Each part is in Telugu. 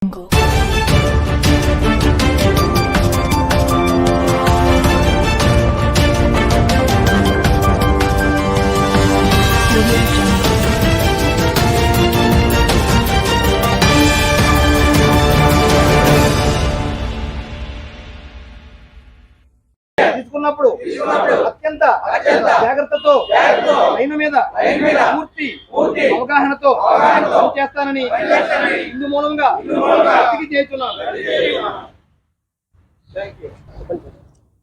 苹果 తీసుకున్నప్పుడు అత్యంత జాగ్రత్తతో లైన్ మీద పూర్తి అవగాహనతో చేస్తానని ఇందు మూలంగా చేస్తున్నాను.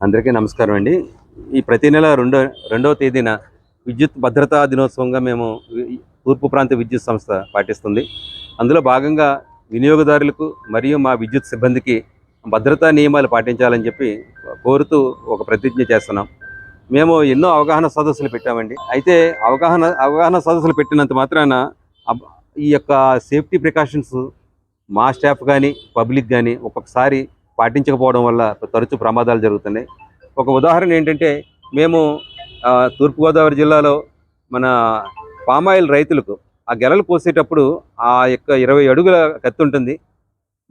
అందరికీ నమస్కారం అండి. ఈ ప్రతి నెల రెండో రెండవ తేదీన విద్యుత్ భద్రతా దినోత్సవంగా మేము తూర్పు ప్రాంత విద్యుత్ సంస్థ పాటిస్తుంది. అందులో భాగంగా వినియోగదారులకు మరియు మా విద్యుత్ సిబ్బందికి భద్రతా నియమాలు పాటించాలని చెప్పి కోరుతూ ఒక ప్రతిజ్ఞ చేస్తున్నాం. మేము ఎన్నో అవగాహన సదస్సులు పెట్టామండి. అయితే అవగాహన అవగాహన సదస్సులు పెట్టినంత మాత్రాన ఈ యొక్క సేఫ్టీ ప్రికాషన్స్ మా స్టాఫ్ కానీ పబ్లిక్ కానీ ఒక్కొక్కసారి పాటించకపోవడం వల్ల తరచూ ప్రమాదాలు జరుగుతున్నాయి. ఒక ఉదాహరణ ఏంటంటే మేము తూర్పుగోదావరి జిల్లాలో మన పామాయిల్ రైతులకు ఆ గెలలు పోసేటప్పుడు ఆ యొక్క ఇరవై అడుగుల కత్తి ఉంటుంది.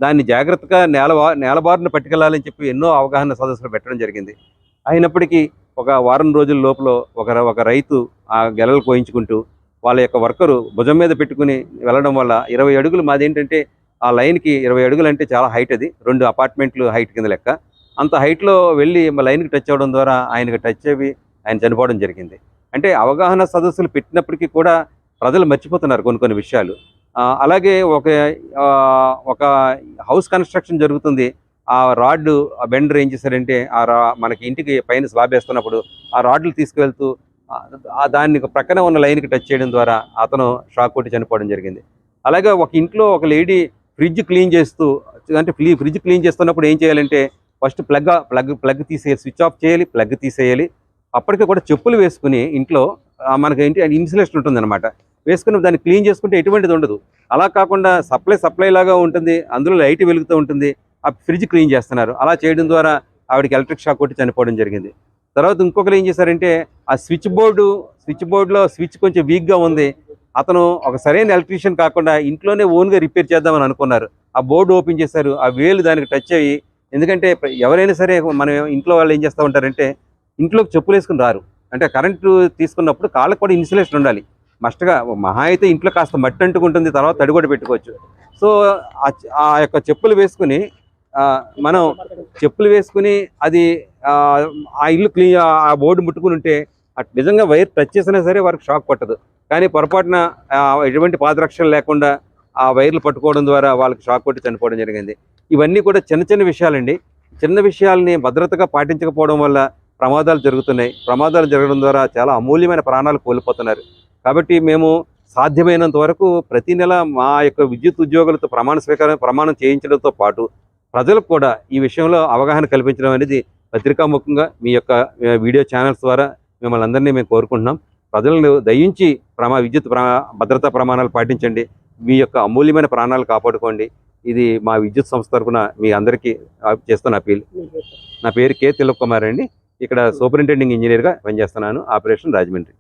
దాన్ని జాగ్రత్తగా నేల నేలబారును పట్టుకెళ్ళాలని చెప్పి ఎన్నో అవగాహన సదస్సులు పెట్టడం జరిగింది. అయినప్పటికీ ఒక వారం రోజుల లోపల ఒక ఒక రైతు ఆ గెలలు కోయించుకుంటూ వాళ్ళ యొక్క వర్కరు భుజం మీద పెట్టుకుని వెళ్ళడం వల్ల ఇరవై అడుగులు మాదేంటంటే ఆ లైన్కి ఇరవై అడుగులు అంటే చాలా హైట్ అది. రెండు అపార్ట్మెంట్లు హైట్ కింద లెక్క. అంత హైట్లో వెళ్ళి లైన్కి టచ్ అవ్వడం ద్వారా ఆయనకు టచ్ అయ్యి ఆయన చనిపోవడం జరిగింది. అంటే అవగాహన సదస్సులు పెట్టినప్పటికీ కూడా ప్రజలు మర్చిపోతున్నారు కొన్ని కొన్ని విషయాలు. అలాగే ఒక ఒక హౌస్ కన్స్ట్రక్షన్ జరుగుతుంది. ఆ రాడ్ ఆ బెండర్ ఏం చేశారంటే ఆ రా మనకి ఇంటికి పైన స్లాబ్ వేస్తున్నప్పుడు ఆ రాడ్లు తీసుకువెళ్తూ ఆ, దాన్ని ప్రక్కన ఉన్న లైన్కి టచ్ చేయడం ద్వారా అతను షాక్ కొట్టి చనిపోవడం జరిగింది. అలాగే ఒక ఇంట్లో ఒక లేడీ ఫ్రిడ్జ్ క్లీన్ చేస్తూ అంటే ఫ్రిడ్జ్ క్లీన్ చేస్తున్నప్పుడు ఏం చేయాలంటే ఫస్ట్ ప్లగ్ ప్లగ్ ప్లగ్ తీసేయాలి స్విచ్ ఆఫ్ చేయాలి ప్లగ్ తీసేయాలి. అప్పటికే కూడా చెప్పులు వేసుకుని ఇంట్లో మనకి ఏంటి ఇన్సులేషన్ ఉంటుంది అనమాట వేసుకుని దాన్ని క్లీన్ చేసుకుంటే ఎటువంటిది ఉండదు. అలా కాకుండా సప్లై సప్లై లాగా ఉంటుంది. అందులో లైట్ వెలుగుతూ ఉంటుంది. ఆ ఫ్రిడ్జ్ క్లీన్ చేస్తున్నారు. అలా చేయడం ద్వారా ఆవిడకి ఎలక్ట్రిక్ షాక్ కొట్టి చనిపోవడం జరిగింది. తర్వాత ఇంకొకరు ఏం చేశారంటే ఆ స్విచ్ బోర్డు స్విచ్ బోర్డులో స్విచ్ కొంచెం వీక్గా ఉంది. అతను ఒక సరైన ఎలక్ట్రీషియన్ కాకుండా ఇంట్లోనే ఓన్గా రిపేర్ చేద్దామని అనుకున్నారు. ఆ బోర్డు ఓపెన్ చేశారు. ఆ వేలు దానికి టచ్ అయ్యి ఎందుకంటే ఎవరైనా సరే మనం ఇంట్లో వాళ్ళు ఏం చేస్తూ ఉంటారంటే ఇంట్లోకి చెప్పులు వేసుకుని రారు. అంటే కరెంటు తీసుకున్నప్పుడు కాళ్ళకు కూడా ఇన్సులేషన్ ఉండాలి. మస్ట్గా మహా అయితే ఇంట్లో కాస్త మట్టి అంటుకుంటుంది తర్వాత తడి కూడా పెట్టుకోవచ్చు. సో ఆ యొక్క చెప్పులు వేసుకుని మనం చెప్పులు వేసుకుని అది ఆ, ఆ ఇల్లు క్లీన్ ఆ బోర్డు ముట్టుకుని ఉంటే అట్ నిజంగా వైర్ టచ్ చేసినా సరే వారికి షాక్ పట్టదు. కానీ పొరపాటున ఎటువంటి పాదరక్షణ లేకుండా ఆ వైర్లు పట్టుకోవడం ద్వారా వాళ్ళకి షాక్ కొట్టి చనిపోవడం జరిగింది. ఇవన్నీ కూడా చిన్న చిన్న విషయాలండి. చిన్న విషయాల్ని భద్రతగా పాటించకపోవడం వల్ల ప్రమాదాలు జరుగుతున్నాయి. ప్రమాదాలు జరగడం ద్వారా చాలా అమూల్యమైన ప్రాణాలు కోల్పోతున్నారు. కాబట్టి మేము సాధ్యమైనంత వరకు ప్రతి నెల మా యొక్క విద్యుత్ ఉద్యోగులతో ప్రమాణ స్వీకారం ప్రమాణం చేయించడంతో పాటు ప్రజలకు కూడా ఈ విషయంలో అవగాహన కల్పించడం అనేది పత్రికాముఖంగా మీ యొక్క వీడియో ఛానల్స్ ద్వారా మిమ్మల్ని అందరినీ మేము కోరుకుంటున్నాం. ప్రజలను దయించి ప్రమా విద్యుత్ భద్రతా ప్రమాణాలు పాటించండి. మీ యొక్క అమూల్యమైన ప్రాణాలు కాపాడుకోండి. ఇది మా విద్యుత్ సంస్థ తరఫున మీ అందరికీ చేస్తాను చేస్తున్న అపీల్ నా పేరు కె. తిలక్ కుమార్ అండి. ఇక్కడ సూపరింటెండింగ్ ఇంజనీర్గా పనిచేస్తున్నాను. ఆపరేషన్ రాజమండ్రి.